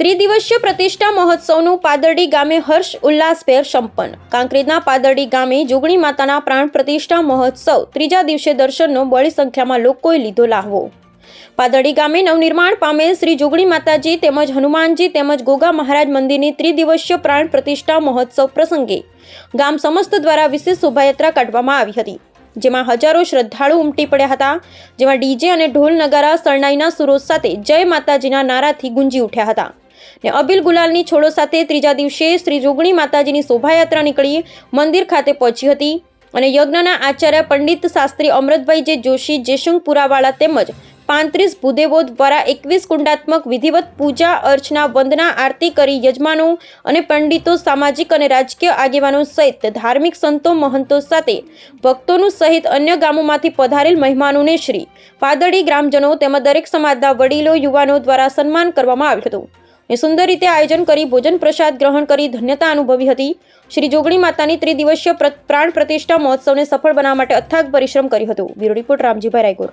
ત્રિદિવસીય પ્રતિષ્ઠા મહોત્સવનું પાદરડી ગામે હર્ષ ઉલ્લાસભેર સંપન્ન. કાંકરેજના પાદરડી ગામે જોગણી માતાના પ્રાણ પ્રતિષ્ઠા મહોત્સવ ત્રીજા દિવસે દર્શનનો બળી સંખ્યામાં લોકોએ લીધો લાહવો. પાદરડી ગામે નવનિર્માણ પામેલ શ્રી જોગણી માતાજી તેમજ હનુમાનજી તેમજ ગોગા મહારાજ મંદિરની ત્રિદિવસીય પ્રાણ પ્રતિષ્ઠા મહોત્સવ પ્રસંગે ગામ સમસ્ત દ્વારા વિશેષ શોભાયાત્રા કાઢવામાં આવી હતી, જેમાં હજારો શ્રદ્ધાળુ ઉમટી પડ્યા હતા, જેમાં ડીજે અને ઢોલ નગારા, શરણાઈના સુરો સાથે જય માતાજીના નારાથી ગુંજી ઉઠ્યા હતા. ને અબિલ ગુલાલની છોડો સાથે ત્રીજા દિવસે શ્રી જોગણી માતાજીની શોભાયાત્રા નીકળી, મંદિર ખાતે પહોંચી હતી. અને યજ્ઞના આચાર્ય પંડિત શાસ્ત્રી અમૃતભાઈ જે જોશી જેશંગપુરાવાળા તેમજ પાંત્રીસ ભૂદેવો દ્વારા એકવીસ કુંડાત્મક વિધિવત પૂજા અર્ચના, વંદના આરતી કરી યજમાનો અને પંડિતો, સામાજિક અને રાજકીય આગેવાનો સહિત ધાર્મિક સંતો, મહંતો સાથે ભક્તોનું સહિત અન્ય ગામોમાંથી પધારેલ મહેમાનોને શ્રી પાદળી ગ્રામજનો તેમજ દરેક સમાજના વડીલો, યુવાનો દ્વારા સન્માન કરવામાં આવ્યું હતું. ને સુંદર રીતે આયોજન કરી ભોજન પ્રસાદ ગ્રહણ કરી ધન્યતા અનુભવી હતી. શ્રી જોગણી માતાની ત્રિદિવસીય પ્ર- પ્રાણ પ્રતિષ્ઠા મહોત્સવને સફળ બનાવવા માટે અથાગ પરિશ્રમ કર્યો હતો. Bureau report Ramjibhai Raigor.